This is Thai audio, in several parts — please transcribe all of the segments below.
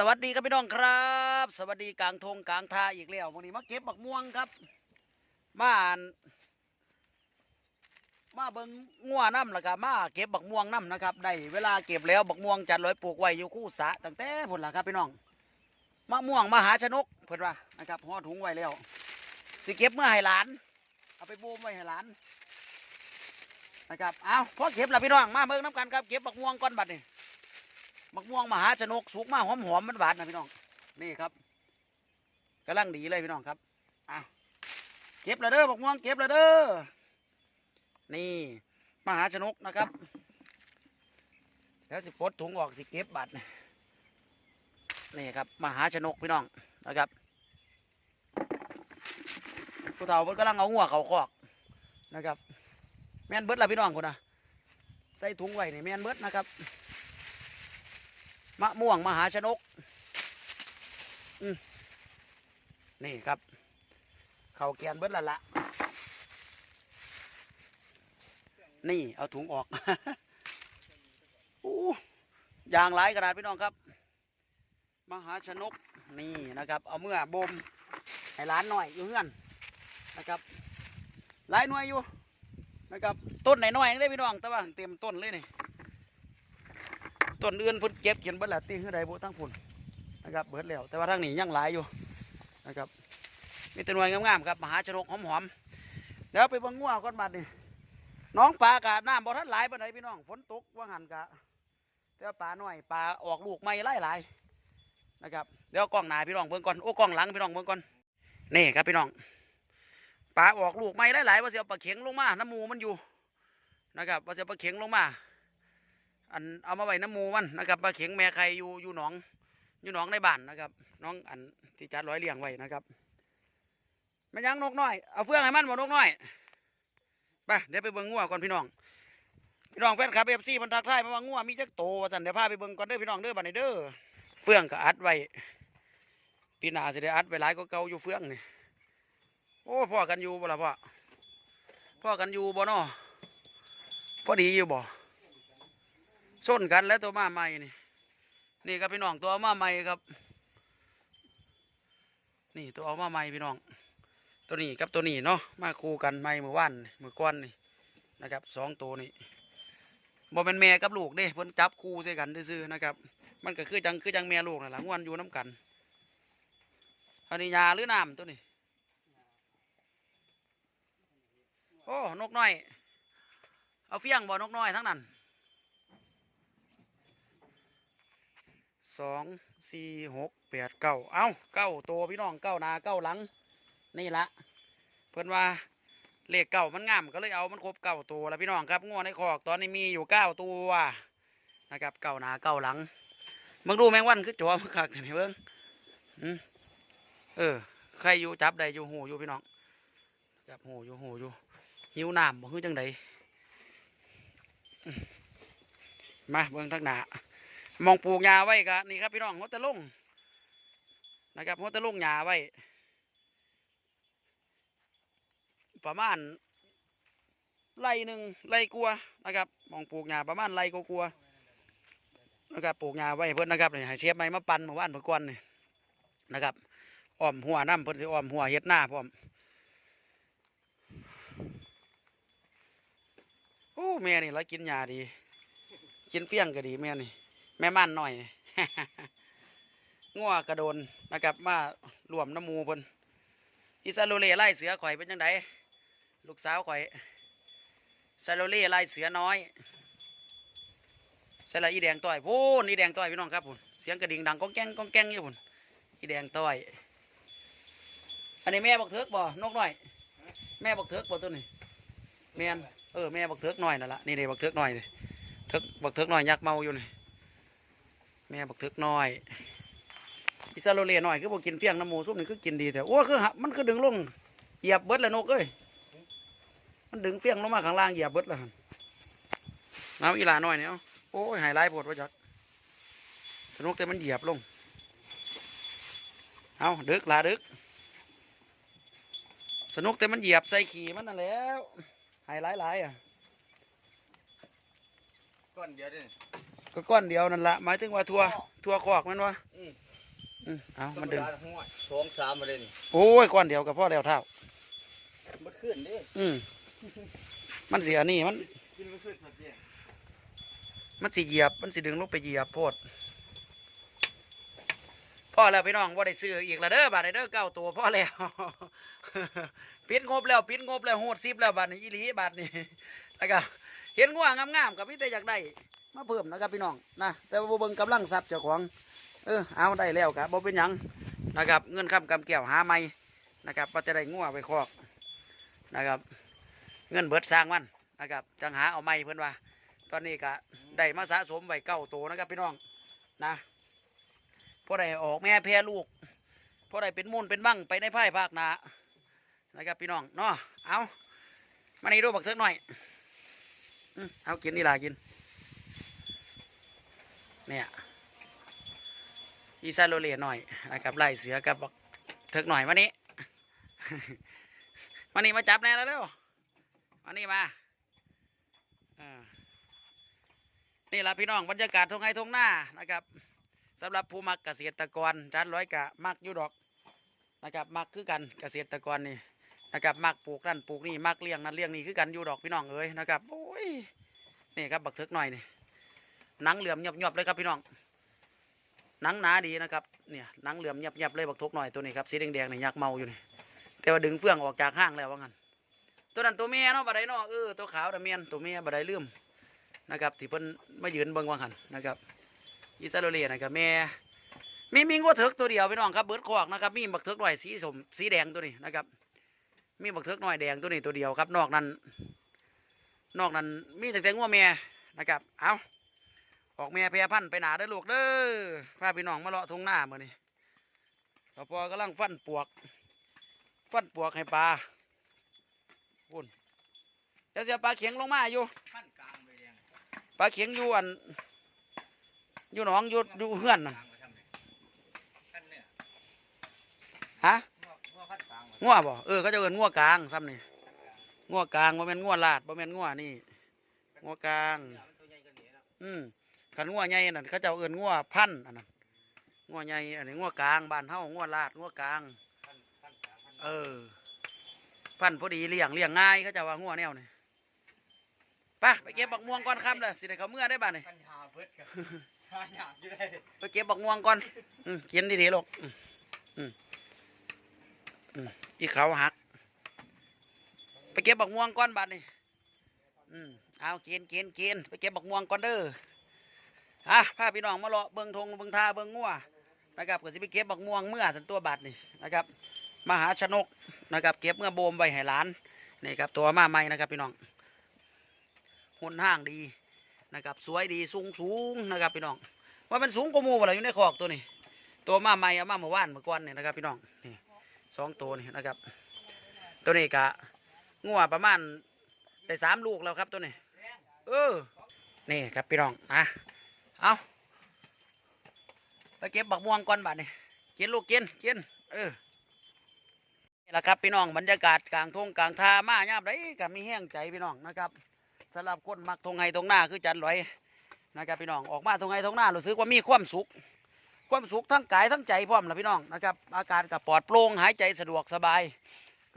สวัสดีครับพี่น้องครับ สวัสดีกลางทงกลางทาอีกแล้ววันนี้มาเก็บบักม่วงครับมาอ่านมาเบิงงัวน้ำแล้วก็มาเก็บบักม่วงน้ำนะครับได้เวลาเก็บแล้วบักม่วงจัดร้อยปลูกไว้อยู่คู่สะตั้งแต่พุ่นละครับพี่น้องมะม่วงมหาชนกเพิ่นว่านะครับห่อถุงไว้แล้วสิเก็บเมื่อให้หลาน เอาไปบูมไว้ให้หลานนะครับเอาพอเก็บแล้วพี่น้องมาเบิ่งน้ำกันครับเก็บบักม่วงก่อนบัดนี่ มักม่วงมหาชนกสุกมากหอมหอมมันหวานนะพี่น้อง นี่ครับกำลังดีเลยพี่น้องครับอะเก็บล้วเด้อมักม่วงเก็บล้วเด้อนี่มหาชนกนะครับ แล้วสิปลดถุงออกสิเก็บบัตรนี่ครับมหาชนกพี่น้องนะครับผู้เฒ่าเพิ่นกำลังเอาหัวเขาคอกนะครับ แม่นเบิดละพี่น้องคนนะใส่ถุงไว้นี่แม่นเบิดนะครับ มะม่วงมหาชนกนี่ครับ เขาเกียนเบิดละละ นี่เอาถุงออกอู้ยางหลายกระดาษพี่น้องครับ มหาชนกนี่นะครับ เอาเมื่อบ่มให้ร้านหน่อยอยู่เงื่อนนะครับหลายหน่วยอยู่นะครับต้นไหนหน่อยได้พี่น้องแต่ว่าเต็มต้นเลยนี่ ต้นอื่นพุ่นเก็บเขียนเบิดและตีคือใดบุทั้งพุ่นนะครับเบิดแล้วแต่ว่าทางนี้ยังหลายอยู่นะครับมีแต่หน่วยงามๆครับมหาชนกหอมๆแล้วไปบังงัวก่อนบัดนี่น้องปลากะน้ำบ่ทันหลายปานใดพี่น้องฝนตกว่าหันกะแต่ว่าปลาหน่อยปลาออกลูกไม่ไล่หลายนะครับเดี๋ยวกล้องหน้าพี่น้องเบิ่งก่อนโอ้กล้องหลังพี่น้องเบิ่งก่อนนี่ครับพี่น้องปลาออกลูกไม่หลายว่าเสิเอาปลาเข็งลงมาน้ำมูมันอยู่นะครับว่าเสิเอาปลาเข็งลงมา อันเอามาไว้น้ำมูมันนะครับปลาเข็งแม่ไข่อยู่อยู่หนอง อยู่หนองในบ้านนะครับ น้องอันที่จัดร้อยเลี้ยงไว้นะครับม่ยังนกน้อยเอาเฟืองให้มันบ่นกน้อยไปเดี๋ยวไปเบิ่งงัวก่อนพี่น้อง พี่น้องแฟนคลับเอฟซีมันทักทายมาว่างัวมีจักโตว่าสันเดี๋ยวพาไปเบิ่งก่อนเด้อพี่น้องเด้อบันี้เด้อเฟืองก็อัดไว้ปีหน้าสิได้อัดไว้หลายก็เก่าอยู่เฟืองนี่โอ้พ่อกันอยู่บ่ล่ะพ่อพ่อกันอยู่บ่เนาะพอดีอยู่บ่ ส้นกันแล้วตัวมาใหม่นี่นี่ครับพี่น้องตัวเอามาใหม่ครับ นี่ตัวเอามาใหม่พี่น้อง ตัวนี้กับตัวนี้เนาะมาคู่กันใหม่เมื่อวานเมื่อก้อนนี่นะครับสองตัวนี่บ่เป็นแม่กับลูกเด้เพิ่นจับคู่ใส่กันซื่อๆนะครับ มันก็คือจังคือจังแม่ลูกนั่นแหละงวนอยู่น้กันอันนี้ยาหรือน้ำตัวนี้โอ้นกน้อย เอาเฟี้ยงบ่นกน้อยทั้งนั้น สองสี่หกแปดเก้าเอ้าเก้าตัวพี่น้องเก้านาเก้าหลัง นี่ละเพื่อนว่าเลขเก้ามันงามก็เลยเอามันครบเก้าตัวแล้วพี่น้องครับงวในคอกตอนนี้มีอยู่เก้าตัวนะครับเก้าหนาเก้าหลังมึงดูแมงวันคือจอมคักเห็นเบิ้งเออใครอยู่จับได้อยู่หูอยู่พี่น้องจับหูอยู่หูอยู่หิวน้ำบ่คือจังใดมมาเบิ้งทักหนา มองปลูกหญ้าไว้กะนี่ครับพี่น้องหัวตะลุงนะครับหัวตะลุงหญ้าไว้ ประมาณไร่หนึ่งไร่กลัวนะครับมองปลูกหญ้าประมาณไร่กลัวนะครับปลูกหญ้าไว้เพิ่นนะครับนี่ให้เชฟไม้มาปั่นเมื่อวานเมื่อก่อนนี่นะครับอ้อมหัวน้ำเพิ่นสิอ้อมหัวเฮ็ดหน้าพร้อมโอ้แม่นี่แล้วกินหญ้าดี กินเฟี้ยงก็ดีแม่นี่ แม่ม่านหน่อยงัวกระโดนนะครับมารวมน้ำมูเพิ่นอีซาโลเล่ไล่เสือข่อยเป็นจังไดลูกสาวข่อยซาโลเล่ไล่เสือน้อยใส่ละอีแดงต้อยพูนอีแดงต้อยพี่น้องครับพุ่นเสียงกระดิ่งดังก้องแก้งก้องแก้งอยู่พุ่นอีแดงต้อย อันนี้แม่บักเถิกบ่นกหน้อย แม่บักเถิกบ่ตัวนี้แม่นเออแม่บักเถิกน้อยนั่นละนี่เด้บักเถิกน้อยนี่เถิกบักเถิกน้อยยักเมาอยู่นี่ แม่บักเถกน้อยอิซาโลเล่น้อยคือบอกกินเฟี้ยงน้ำหมูซุปนี่คือกินดีแต่โอ้คือหมันคือดึงลงเหยียบเบิดแล้วนกเอ้ยมันดึงเฟี้ยงลงมาข้างล่างเหยียบเบิดแล้วน้ำอีลาน้อยเนี่ยโอ้ยหายไล่ปวดว่าจักสนุกแต่มันเหยียบลงเอาดึกลาดึก สนุกแต่มันเหยียบใส่ขี่มันนั่นแล้วหายไล่ไล่อะก้อนเดียวด้ ก็ก้อนเดียวนั่นละหมายถึงว่าทัวทัวคอกแมันวะอืม อืมเอามันดึง สองสามมาเลยนี่โอ้ยก้อนเดียวกับพ่อแล้วเท่า มันขึ้นดิอืมมันเสียนี่มัน กินมันขึ้นสักเนี่ยมันสิเหยียบ มันสิดึงลงไปเหยียบโพดพ่อแล้วพี่น้องว่าได้ซื้ออีกแล้วเด้อบาทเด้อเก้าตัวพ่อแล้ว ปิดงบแล้วปิดงบแล้วโหดซิบแล้วบาทนี้อีหลีบาทนี้นะครับเห็นง่วงงามๆกับพี่แต่อยากได้ มาเพิ่มนะครับพี่น้องนะแต่ว่าบ่เบิ่งกำลังทรัพย์เจ้าของ เออเอาได้แล้วครับบ่เป็นหยังนะครับ เงินคำกำเกี่ยวหาไม่นะครับว่าจะได้ง่วไปคอกนะครับ เงินเบิดสร้างมันนะครับจังหาเอาไม่เพื่อนว่า ตอนนี้ก็ได้มาสะสมไว้เก้าตัวนะครับพี่น้องนะพอได้ออกแม่แพร่ลูกพอได้เป็นมูลเป็นบังไปในภายภาคนานะครับพี่น้องเนาะเอามานี่ดูบักเถิกหน่อยอเอากินนี่ล่ะกิน เนี่ยอีซาโรเลหน่อยนะครับไล่เสือกับบักเถิกหน่อยมานี่มานี่มาจับแน่แล้วเร็วมานี่มาอ่านี่ละพี่น้องบรรยากาศทงไห้ทงหน้านะครับสำหรับผู้มักเกษตรกรจานร้อยกะมักยูดอกนะครับมักคือกันเกษตรกรนี่นะครับมักปลูกนั่นปลูกนี่มักเลี้ยงนั่นเลี้ยงนี่คือกันอยู่ดอกพี่น้องเอ้ยนะครับโอ้ยนี่ครับบักเถิกหน่อยนี่ หนังเหลื่อมหยบๆเลยครับพี่น้องหนังหนาดีนะครับเนี่ยหนังเหลื่อมหยับๆเลยบักทกหน่อยตัวนี้ครับสีแดงๆนี่ยักเมาอยู่นี่แต่ว่าดึงเฟื่องออกจากห้างแล้วว่างั้นตัวนั้นตัวเมียเนาะบัดไดเนาะเออตัวขาวแต่ะเมียนตัวเมียบัดไดลืมนะครับที่เพิ่นมายืนเบิ่งวังหันนะครับอิสราเอลนะครับแม่มีมีงัวเถิกตัวเดียวพี่น้องครับเบิดคอกนะครับมีบักเถิกหน่อยสีสมสีแดงตัวนี้นะครับ มีบักเถิกหน่อยแดงตัวนี้ตัวเดียวครับ นอกนั้น นอกนั้นมีแต่แต่งัวแม่นะครับเอา ออกแม่แพรพันธ์ไปหนาเด้ลูกเด้อพาพี่น้องมาเลาะทุ่งหน้ามื้อนี้ต่อพอกำลังฟันปวก ฟันปวกให้ปลาพุ่นเดี๋ยวเสียปลาเข็งลงมาอยู่ขั้นกลางไปยังปลาเข็งอยู่อันอยู่หนองอยู่อยู่เฮือนนั่นกลางไปทำไมขั้นเนี่ยฮะง้อกางงัวบ่เออเขาจะเอิ้นงัวกลางซ้ำนี่งัวกลางบ่แม่นงัวลาดบ่แม่นงัวนี่งัวกลาง อืม ขันงัวใหญ่นั่นเขาเจะเอิ้นงัวพันธุ์อันนั้นงัวใหญ่อันนี้งัวกลางบ้านเฮางัวลาดงัวกลางขั้นขั้นกลางขั้นเออ พันธุ์พอดีเลี้ยงเลี้ยงง่ายเขาเจะว่างัวแนวนี่ไปไปเก็บบักม่วงก่อนค่ำเด้อสิได้เขาเมื่อได้บ้านนี่ขั้นหาเพิดกับหาหยาบอยู่ได้ไปเก็บบักม่วงก่อนอืมกินดีๆลูกอืมอืมอืมอีเขาหัก ไปเก็บบักม่วงก่อนบัดนี่อืมเอากินกินกินไปเก็บบักม่วงก่อนเด้อ อะพาพี่น้องมาเลาะเบิงทงเบิงท่าเบิงงัวนะครับก็สิไปเก็บบักม่วงเมื่อสันตัวบัดนี่นะครับมหาชนกนะครับเก็บเมื่อโบมไว้ให้หลานนี่ครับตัวมาใหม่นะครับพี่น้องหุ่นห้างดีนะครับสวยดีสูงสูงนะครับพี่น้องว่ามันสูงกว่ามูบ่ล่ะอยู่ในคอกตัวนี้ ตัวมาใหม่เอามาเมื่อวานเมื่อก่อนนี่นะครับพี่น้องนี่สองตัวนี่นะครับ ตัวนี้กะงัวประมาณได้สามลูกแล้วครับตัวนี้ เออนี่ครับพี่น้องอะ เอาไปเก็บบักม่วงก่อนบัดนี่กินลูกกินกินเออนี่แหละครับพี่น้องบรรยากาศกลางทงกลางทามาย่ามไดก็มีแห้งใจพี่น้องนะครับสำหรับคนมักทงไห้ทงหน้าคือจันลอยนะครับพี่น้องออกมาทงไห้ทงหน้ารู้สึกว่ามีความสุข ความสุขทั้งกายทั้งใจพร้อมละพี่น้องนะครับอาการกับปลอดโปร่งหายใจสะดวกสบาย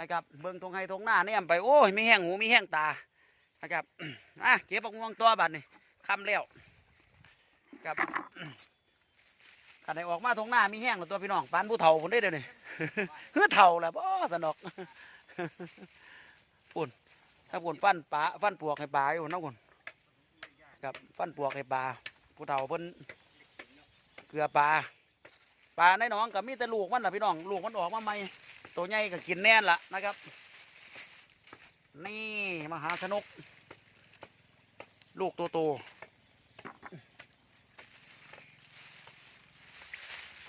นะครับเบิ่งทงไห้ทงหน้าเนี่ยไปโอ้ยมีแห้งหูมีแห้งตานะครับอะเก็บบักม่วงตัวบัดนี่คำแล้ว ครับขันได้ออกมาทงหน้ามีแห้งแล้วตัวพี่น้องปานผู้เฒ่าคนได้เดี๋ยวนี้เฮือเฒ่าแหละบ่สนอกปุ่นถ้าปุ่นฟันปลาฟันปวกให้ปลาอยู่น้ำคนครับฟันปวกให้ปลาผู้เฒ่าเพิ่นเกลือปลาปลาในหนองกับมีแต่ลูกมันล่ะพี่น้องลูกมันออกมาใหม่ตัวใหญ่ก็กินแน่นละนะครับ นี่มหาชนก ลูกตัวโต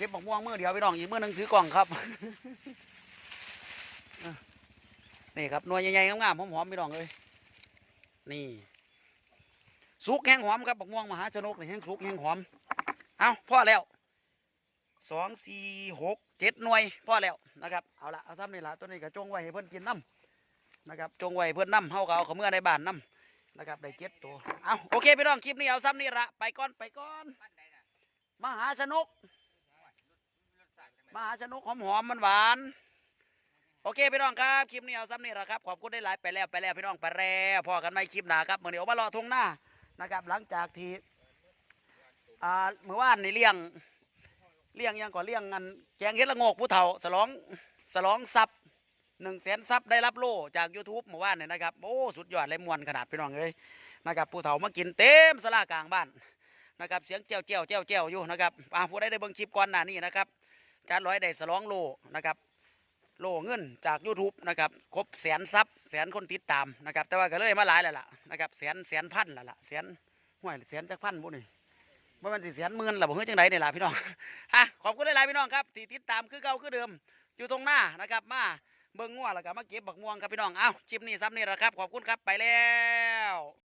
ก็บบักม่วงมือเดียวไปน้องอีกมือหนึ่งถือกล่องครับนี่ครับหน่วยใหญ่ๆงามๆหอมๆพี่น้องเลยนี่สุกแห้งหอมครับบักม่วงมหาชนกนี่แห้งสุกแห้งหอมเอาพ่อแล้วสองสี่หกเจ็ดหน่วยพ่อแล้วนะครับเอาละเอาทำนี่ละตัวนี้ก็จงไว้ให้เพื่อนกินน้ำนะครับจงไว้เพื่อนน้ำเฮาก็เอาเขาเมื่อในบ้านน้ำนะครับได้เจ็ดตัวเอาโอเคพี่น้องคลิปนี้เอาซ้ำนี่ละไปก่อนไปก่อนมหาชนก มหาชนกหอมหอมมันหวาน โอเคพี่น้องครับคลิปนี้เอาซ้ำนี่แหละครับขอบคุณได้หลายไปแล้วไปแล้วพี่น้องไปแล้วพอกันไม่คลิปหนาครับเมื่อเดี๋ยวมารอทงหน้านะครับหลังจากที่อ่าเมื่อวานในเลี้ยงเลี้ยงยังก่อนเลี้ยงงันแกงเฮ็ดละงกผู้เฒ่าสลองสลองซับหนึ่งแสนซับได้รับโล่จาก YouTube เมื่อวานเนี่ยนะครับโอ้สุดยอดเลยมวนขนาดพี่น้องเอ้ยนะครับผู้เฒ่ามากินเต็มสลากลางบ้านนะครับเสียงเจ้าเจ้าเจ้าเจ้าอยู่นะครับอ่าผู้ใดได้เบิ่งคลิปก่อนหน้านี้นะครับ จานร้อยได้สลองโลนะครับ โลเงินจาก YouTube นะครับครบแสนซับแสนคนติดตามนะครับ แต่ว่าก็เลยมาหลายแล้วล่ะนะครับแสนแสนพันแล้วล่ะแสนห่วยแสนจักพันบุนี่ว่ามันสิแสนหมื่นล่ะบ่เฮ้ยจังไดนี่ยล่ะพี่น้องฮะขอบคุณหลายๆพี่น้องครับที่ติดตามคือเก่าคือเดิมอยู่ตรงหน้านะครับมาเบิ่งงัวแล้วก็มาเก็บบักม่วงครับพี่น้องเอ้าคลิปนี้ซ้ำนี่แหละครับขอบคุณครับไปแล้ว